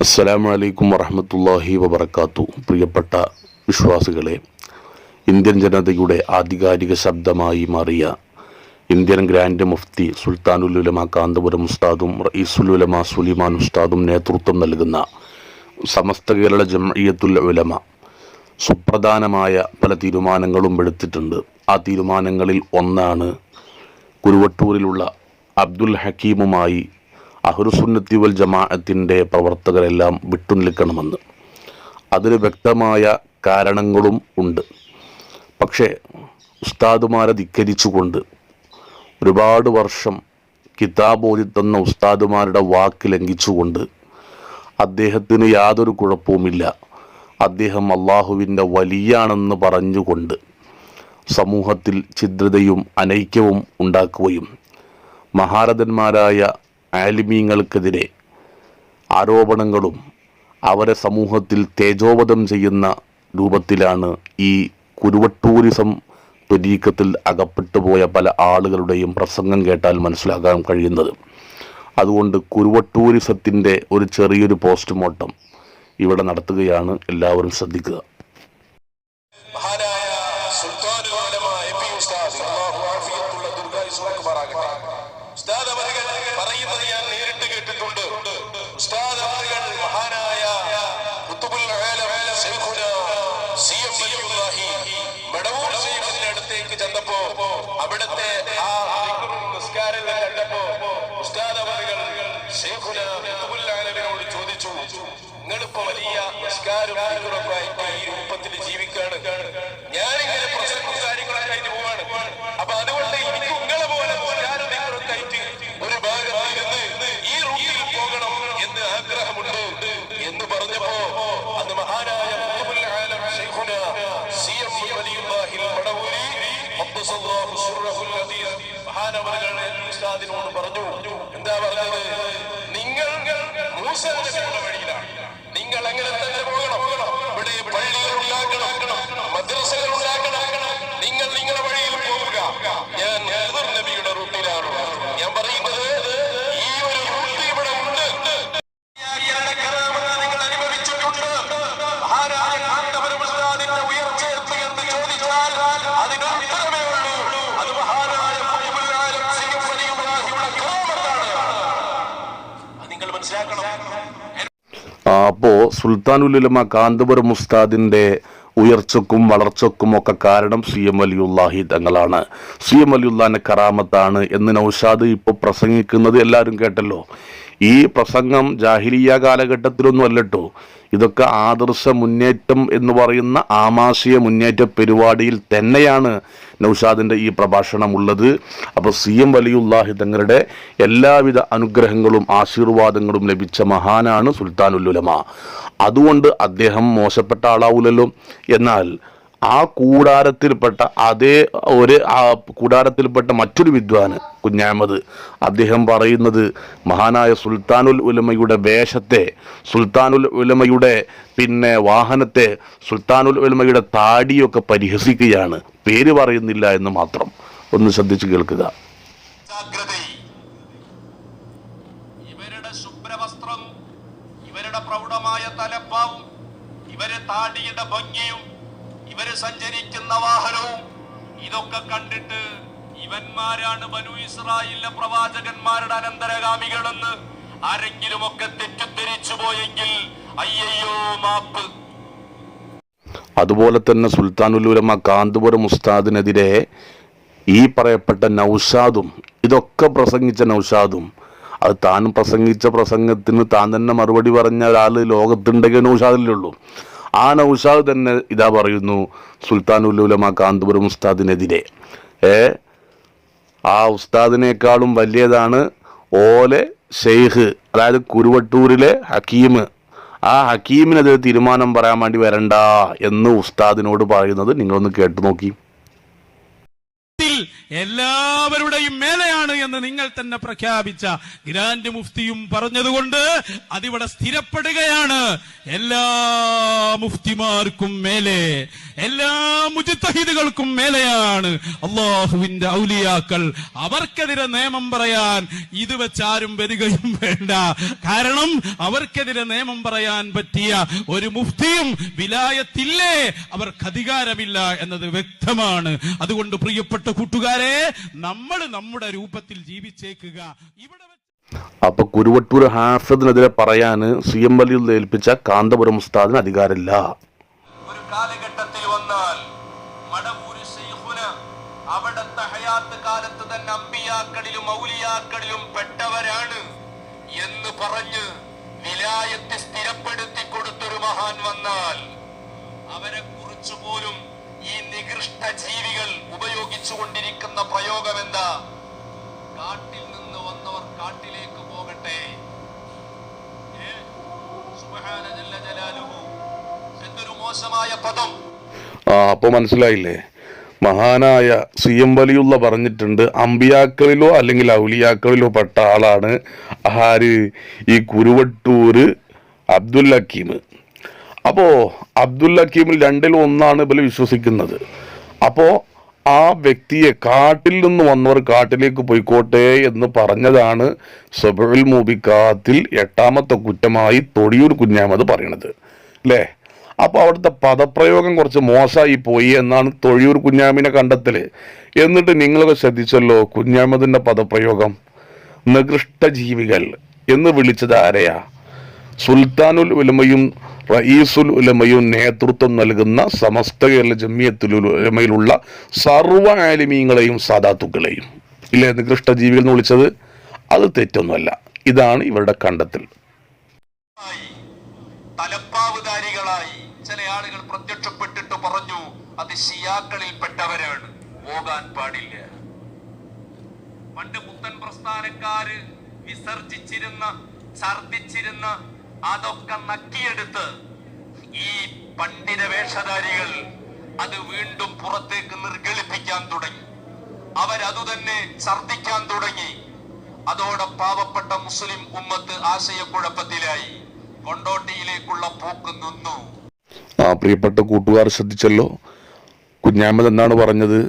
അസ്സലാമു അലൈക്കും വറഹമത്തല്ലാഹി വബർക്കാത്തു പ്രിയപ്പെട്ട വിശ്വാസികളെ ഇന്ത്യൻ ജനതയുടെ ആധികാരിക ശബ്ദമായി മാറിയ ഇന്ത്യൻ ഗ്രാൻഡ് മുഫ്തി സുൽത്താനുൽ ഉലമ കാന്തപുരം ഉസ്താദും റഈസുൽ ഉലമ സുലിമാൻ ഉസ്താദും നേതൃത്വം നൽകുന്ന സമസ്ത കേരള ജംഇയ്യത്തുൽ ഉലമ സുപ്രധാനമായ പല തീരുമാനങ്ങളും എടുത്തിട്ടുണ്ട്. ആ തീരുമാനങ്ങളിൽ ഒന്നാണ് കുരുവട്ടൂരിലുള്ള അബ്ദുൽ ഹക്കീമുമായി അഹ്റുസുന്നത്തി വൽ ജമാഅത്തിന്റെ പ്രവർത്തകരെല്ലാം വിട്ടുനിൽക്കണമെന്ന്. അതിന് വ്യക്തമായ കാരണങ്ങളും ഉണ്ട്. പക്ഷേ ഉസ്താദുമാരെ ധിക്കരിച്ചുകൊണ്ട് ഒരുപാട് വർഷം കിതാബ് ഓതി തന്ന ഉസ്താദുമാരുടെ വാക്ക് ലംഘിച്ചുകൊണ്ട് അദ്ദേഹത്തിന് യാതൊരു കുഴപ്പവുമില്ല. അദ്ദേഹം അള്ളാഹുവിന്റെ വലിയാണെന്ന് പറഞ്ഞുകൊണ്ട് സമൂഹത്തിൽ ഛിദ്രതയും അനൈക്യവും ഉണ്ടാക്കുകയും മഹാരഥന്മാരായ ആലിമീങ്ങൾക്കെതിരെ ആരോപണങ്ങളും അവരെ സമൂഹത്തിൽ തേജോവധം ചെയ്യുന്ന രൂപത്തിലാണ് ഈ കുരുവട്ടൂരിസം ത്വരീക്കത്തിൽ അകപ്പെട്ടുപോയ പല ആളുകളുടെയും പ്രസംഗം കേട്ടാൽ മനസ്സിലാക്കാൻ കഴിയുന്നത്. അതുകൊണ്ട് കുരുവട്ടൂരിസത്തിന്റെ ഒരു ചെറിയൊരു പോസ്റ്റ്മോർട്ടം ഇവിടെ നടത്തുകയാണ് എല്ലാവരും ശ്രദ്ധിക്കുക. മഹാനായ പി ഉസ്താദ് അവരുകൾ പറയുന്നത് ഞാൻ നേരിട്ട് കേട്ടിട്ടുണ്ട്. ഉസ്താദ് അവരുകൾ മഹാനായ അടുത്തേക്ക് ചെന്നപ്പോ അവിടുത്തെ ആ നിസ്കാരം കണ്ടപ്പോ ഉസ്താദ് അവരുകൾ ആലമിനോട് ചോദിച്ചു നിങ്ങളിപ്പോ വലിയ നിസ്കാരം ഈ രൂപത്തിൽ ജീവിക്കാണ്. ഞാനിങ്ങനെ ഉസ്താദിനോട് പറഞ്ഞു എന്താ പറഞ്ഞത്? നിങ്ങൾ നിങ്ങൾ എങ്ങനെ സുൽത്താനുലുലമ കാന്തപുരം ഉസ്താദിന്റെ ഉയർച്ചക്കും വളർച്ചക്കും ഒക്കെ കാരണം സി എം അലിയുല്ലാഹി തങ്ങളാണ്. സി എം അലിയുല്ലാന്റെ കറാമത്താണ് എന്ന് നൗഷാദ് ഇപ്പോൾ പ്രസംഗിക്കുന്നത് എല്ലാവരും കേട്ടല്ലോ. ഈ പ്രസംഗം ജാഹിലിയ കാലഘട്ടത്തിലൊന്നും അല്ലട്ടോ. ഇതൊക്കെ ആദർശ മുന്നേറ്റം എന്ന് പറയുന്ന ആമാശയ മുന്നേറ്റ പരിപാടിയിൽ തന്നെയാണ് നൗഷാദിന്റെ ഈ പ്രഭാഷണം ഉള്ളത് അപ്പോൾ സി എം വലിയുല്ലാഹി തങ്ങളുടെ എല്ലാവിധ അനുഗ്രഹങ്ങളും ആശീർവാദങ്ങളും ലഭിച്ച മഹാനാണ് സുൽത്താനുല്ലുലമ അതുകൊണ്ട് അദ്ദേഹം മോശപ്പെട്ട ആളാവൂലല്ലോ. എന്നാൽ ആ കൂടാരത്തിൽപ്പെട്ട അതേ ഒരു കൂടാരത്തിൽപ്പെട്ട മറ്റൊരു വിദ്വാന് കുഞ്ഞാമത്. അദ്ദേഹം പറയുന്നത് മഹാനായ സുൽത്താനുൽ ഉലമയുടെ വേഷത്തെ സുൽത്താനുൽ ഉലമയുടെ പിന്നെ വാഹനത്തെ സുൽത്താനുൽ ഉലമയുടെ താടിയൊക്കെ പരിഹസിക്കുകയാണ്. പേര് പറയുന്നില്ല എന്ന് മാത്രം ഒന്ന് ശ്രദ്ധിച്ചു കേൾക്കുക. ഇവരുടെ ഇവരുടെ പ്രൗഢമായ താടിയുടെ ഭംഗിയും സഞ്ചരിക്കുന്ന വാഹനവും. ഇതൊക്കെ കണ്ടിട്ട് ഇവന്മാരാണ് ബനു ഇസ്രായേലിലെ പ്രവാചകന്മാരുടെ അനന്തരഗാമികളെന്ന് ആരെങ്കിലുമൊക്കെ തെറ്റിദ്ധരിച്ചു പോയെങ്കിൽ അയ്യയ്യോ മാപ്പ്. അതുപോലെ തന്നെ സുൽത്താനുലുലമ കാന്തപുരം ഉസ്താദിനെതിരെ ഈ പറയപ്പെട്ട നൗഷാദും ഇതൊക്കെ പ്രസംഗിച്ച നൗഷാദും അത് താൻ പ്രസംഗിച്ച പ്രസംഗത്തിന് താൻ തന്നെ മറുപടി പറഞ്ഞ ഒരാൾ ലോകത്തുണ്ടെങ്കിൽ നൗഷാദിലുള്ളൂ ആ നൗഷാദ് തന്നെ ഇതാ പറയുന്നു സുൽത്താനുലുലമ കാന്തപുരം ഉസ്താദിനെതിരെ. ഏ? ആ ഉസ്താദിനേക്കാളും വലിയതാണ് ഓലെ ഷെയ്ഖ് അതായത് കുരുവട്ടൂരിലെ ഹക്കീം. ആ ഹക്കീമിനെതിരെ തീരുമാനം പറയാൻ വേണ്ടി വരണ്ട എന്ന് ഉസ്താദിനോട് പറയുന്നത് നിങ്ങളൊന്ന് കേട്ടു നോക്കി. എല്ലാവരുടെയും മേലെയാണ് എന്ന് നിങ്ങൾ തന്നെ പ്രഖ്യാപിച്ച ഗ്രാൻഡ് മുഫ്തിയും പറഞ്ഞതുകൊണ്ട് അതിവിടെ സ്ഥിരപ്പെടുകയാണ്. എല്ലാ മുഫ്തിമാർക്കും മേലെ എല്ലാ മുജിത്തഹിദുകൾക്കും മേലെയാണ് അള്ളാഹുവിന്റെ ഔലിയാക്കൾ. അവർക്കെതിരെ നിയമം പറയാൻ ഇത് വെച്ചാരും വരികയും വേണ്ട. കാരണം അവർക്കെതിരെ നിയമം പറയാൻ പറ്റിയ ഒരു മുഫ്തിയും വിലായത്തില്ലേ? അവർക്ക് അധികാരമില്ല എന്നത് വ്യക്തമാണ്. അതുകൊണ്ട് പ്രിയപ്പെട്ട കൂട്ടുകാരെ നമ്മൾ നമ്മുടെ രൂപത്തിൽ ജീവിച്ചേക്കുക. ഇവിടെ അപ്പൊ കുരുവട്ടൂർ ഹാസദിനെതിരെ പറയാന് സി എം വലിയിൽ ഏൽപ്പിച്ച കാന്തപുരം ഉസ്താദിന് അധികാരമില്ല. ഒരു കാലഘട്ടത്തിൽ വന്നാൽ മടവൂര് ശൈഖുന അവിടത്തെ ഹയാത്ത് കാലത്ത് തന്നെ അമ്പിയാക്കളിലും ഔലിയാക്കളിലും പെട്ടവരാണ് എന്ന് പറഞ്ഞ് വിലായത്തെ സ്ഥിരപ്പെടുത്തി കൊടുത്തൊരു മഹാൻ വന്നാൽ അവരെ കുറിച്ചു പോലും ഈ നികൃഷ്ട ജീവികൾ ഉപയോഗിച്ചു കൊണ്ടിരിക്കുന്ന പ്രയോഗം എന്താ കാട്ടിൽ നിന്ന് വന്നവർ കാട്ടിലേക്ക് പോകട്ടെ. എന്തൊരു മോശമായ പദം. ആ അപ്പൊ മനസ്സിലായില്ലേ? മഹാനായ സി എം വലിയുള്ള പറഞ്ഞിട്ടുണ്ട് അമ്പിയാക്കളിലോ അല്ലെങ്കിൽ ഔലിയാക്കളിലോ പെട്ട ആളാണ് ആര്? ഈ കുരുവട്ടൂർ അബ്ദുൽ ഹക്കീം. അപ്പോ അബ്ദുൽ ഹക്കീമിൽ രണ്ടിലും ഒന്നാണ് ഇവർ വിശ്വസിക്കുന്നത്. അപ്പോ ആ വ്യക്തിയെ കാട്ടിൽ നിന്ന് വന്നവർ കാട്ടിലേക്ക് പോയിക്കോട്ടെ എന്ന് പറഞ്ഞതാണ് സബുൽ മൂബിക്കാത്തിൽ എട്ടാമത്തെ കുറ്റമായി തൊടിയൂർ കുഞ്ഞാമത് പറയണത്. അല്ലേ അപ്പോൾ അവിടുത്തെ പദപ്രയോഗം കുറച്ച് മോശമായി പോയി എന്നാണ് തൊഴിയൂർ കുഞ്ഞാമിനെ കണ്ടെത്തൽ. എന്നിട്ട് നിങ്ങളൊക്കെ ശ്രദ്ധിച്ചല്ലോ കുഞ്ഞാമതിന്റെ പദപ്രയോഗം. നികൃഷ്ട ജീവികൾ എന്ന് വിളിച്ചത് ആരെയാ? സുൽത്താനുൽ ഉലമയും റയീസുൽ ഉലമയും നേതൃത്വം നൽകുന്ന സമസ്ത കേരള ജമിയത്തുൽ ഉലമയിലുള്ള സർവ ആലിമീങ്ങളെയും സാധാത്തുക്കളെയും ഇല്ലേ നികൃഷ്ട ജീവികൾ എന്ന് വിളിച്ചത്? അത് തെറ്റൊന്നുമല്ല. ഇതാണ് ഇവരുടെ കണ്ടെത്തൽ. ആയി, ചില ആളുകൾ പ്രത്യക്ഷപ്പെട്ടിട്ട് പറഞ്ഞു അത് ഷിയാക്കളിൽ പെട്ടവരാണ് പോകാൻ പാടില്ല. പണ്ട് പുത്തൻ പ്രസ്ഥാനക്കാര് വിസർജിച്ചിരുന്ന ഛർദിച്ചിരുന്ന അതൊക്കെ നക്കിയെടുത്ത് ഈ പണ്ഡിത വേഷധാരികൾ അത് വീണ്ടും പുറത്തേക്ക് നിർഗളിപ്പിക്കാൻ തുടങ്ങി. അവരതു തന്നെ ഛർദിക്കാൻ തുടങ്ങി. അതോടെ പാവപ്പെട്ട മുസ്ലിം ഉമ്മത്ത് ആശയക്കുഴപ്പത്തിലായി. കൊണ്ടോട്ടിയിലേക്കുള്ള പോക്ക് നിന്നു. ആ പ്രിയപ്പെട്ട കൂട്ടുകാർ ശ്രദ്ധിച്ചല്ലോ? കുഞ്ഞാമത് എന്നാണ് പറഞ്ഞത്?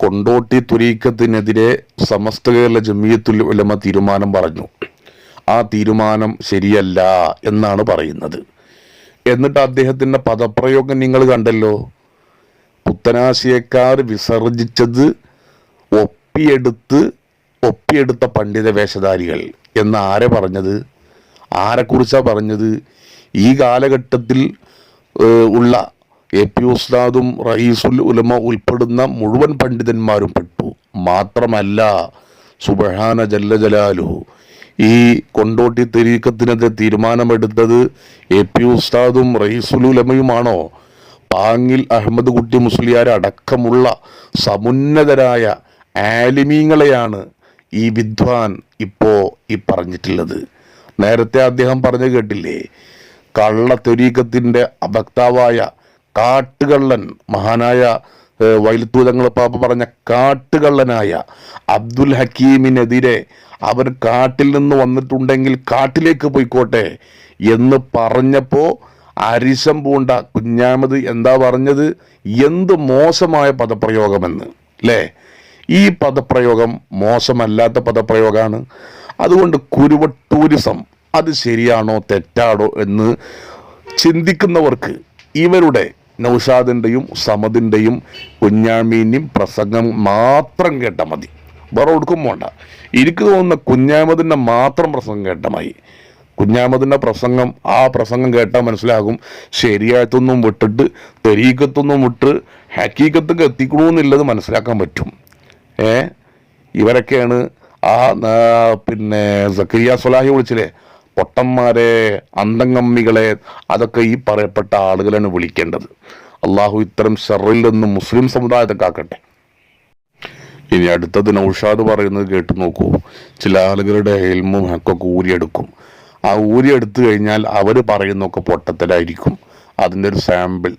കൊണ്ടോട്ടി തുരീക്കത്തിനെതിരെ സമസ്ത കേരള ജമിയത്തുൽ ഉലമ തീരുമാനം പറഞ്ഞു. ആ തീരുമാനം ശരിയല്ല എന്നാണ് പറയുന്നത്. എന്നിട്ട് അദ്ദേഹത്തിന്റെ പദപ്രയോഗം നിങ്ങൾ കണ്ടല്ലോ. പുത്തനാശയക്കാർ വിസർജിച്ചത് ഒപ്പിയെടുത്ത് ഒപ്പിയെടുത്ത പണ്ഡിത വേഷധാരികൾ. എന്ന് ആരെ പറഞ്ഞത്? ആരെക്കുറിച്ചാണ് പറഞ്ഞത്? ഈ കാലഘട്ടത്തിൽ ഉള്ള എ പി ഉസ്താദും റയീസുൽ ഉലമ ഉൾപ്പെടുന്ന മുഴുവൻ പണ്ഡിതന്മാരും പെട്ടു. മാത്രമല്ല സുബഹാന ജല്ല ജലാലുഹു. ഈ കൊണ്ടോട്ടി തെരീക്കത്തിനെതിരെ തീരുമാനമെടുത്തത് എ പി ഉസ്താദും റഹീസുലുലമയുമാണോ പാങ്ങിൽ അഹമ്മദ് കുട്ടി മുസ്ലിയാർ അടക്കമുള്ള സമുന്നതരായ ആലിമീങ്ങളെയാണ് ഈ വിദ്വാൻ ഇപ്പോൾ ഈ പറഞ്ഞിട്ടുള്ളത്. നേരത്തെ അദ്ദേഹം പറഞ്ഞു കേട്ടില്ലേ? കള്ള തെരീക്കത്തിന്റെ വക്താവായ കാട്ടുകള്ളൻ മഹാനായ വൈലത്തൂതങ്ങൾ പാപ്പ പറഞ്ഞ കാട്ടുകള്ളനായ അബ്ദുൽ ഹക്കീമിനെതിരെ അവർ കാട്ടിൽ നിന്ന് വന്നിട്ടുണ്ടെങ്കിൽ കാട്ടിലേക്ക് പോയിക്കോട്ടെ എന്ന് പറഞ്ഞപ്പോൾ അരിശം പൂണ്ട കുഞ്ഞാമത് എന്താ പറഞ്ഞത്? എന്ത് മോശമായ പദപ്രയോഗമെന്ന് അല്ലേ ഈ പദപ്രയോഗം മോശമല്ലാത്ത പദപ്രയോഗമാണ് അതുകൊണ്ട് കുരുവ ടൂറിസം അത് ശരിയാണോ തെറ്റാണോ എന്ന് ചിന്തിക്കുന്നവർക്ക് ഇവരുടെ നൗഷാദിന്റെയും സമദിന്റെയും കുഞ്ഞാമീന്റെയും പ്രസംഗം മാത്രം കേട്ടാൽ മതി. വേറെ ഒടുക്കും വേണ്ട എനിക്ക് തോന്നുന്ന കുഞ്ഞാമതിന്റെ മാത്രം പ്രസംഗം കേട്ടമായി. മതി കുഞ്ഞാമതിന്റെ പ്രസംഗം ആ പ്രസംഗം കേട്ടാൽ മനസ്സിലാകും. ശരിയായത്തൊന്നും വിട്ടിട്ട് തെരീക്കത്തൊന്നും വിട്ട് ഹക്കീക്കത്തൊക്കെ എത്തിക്കണമെന്നുള്ളത് മനസ്സിലാക്കാൻ പറ്റും. ഏ? ഇവരൊക്കെയാണ് ആ പിന്നെ സക്കരിയ സ്വലാഹി വിളിച്ചില്ലേ? പൊട്ടന്മാരെ അന്തങ്ങമ്മികളെ അതൊക്കെ ഈ പറയപ്പെട്ട ആളുകളാണ് വിളിക്കേണ്ടത്. അള്ളാഹു ഇത്തരം ഷെറിൽ നിന്ന് മുസ്ലിം സമുദായത്തെ കാക്കട്ടെ ഇനി അടുത്തത് നൗഷാദ് പറയുന്നത് കേട്ട് നോക്കൂ. ചില ആളുകളുടെ ഹെൽമും ഹക്കൊക്കെ ഊരിയെടുക്കും. ആ ഊരിയെടുത്തു കഴിഞ്ഞാൽ അവർ പറയുന്നൊക്കെ പൊട്ടത്തലായിരിക്കും അതിന്റെ ഒരു സാമ്പിൾ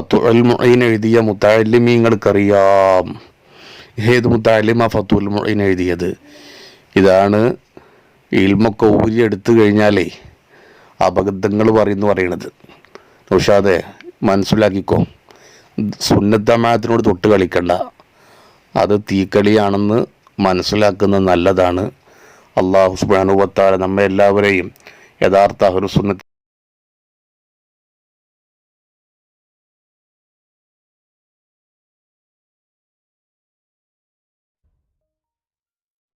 ഫത്തുൽ മുഈൻ എഴുതിയ മുത്താലിമീങ്ങൾക്കറിയാം. ഏത് മുത്താലിമ ഫത്തുൽ മുഈൻ എഴുതിയത്? ഇതാണ് ഇൽമൊക്കെ ഊരിയെടുത്തു കഴിഞ്ഞാലേ അപകടങ്ങൾ പറയുന്നു പറയണത്. ഉഷാദെ മനസ്സിലാക്കിക്കോ. സുന്നത്തമായത്തിനോട് തൊട്ട് കളിക്കണ്ട. അത് തീക്കളിയാണെന്ന് മനസ്സിലാക്കുന്നത് നല്ലതാണ്. അള്ളാഹു സുബാനുവത്താല നമ്മെ എല്ലാവരെയും യഥാർത്ഥ അഹ്ലുസുന്നത്ത്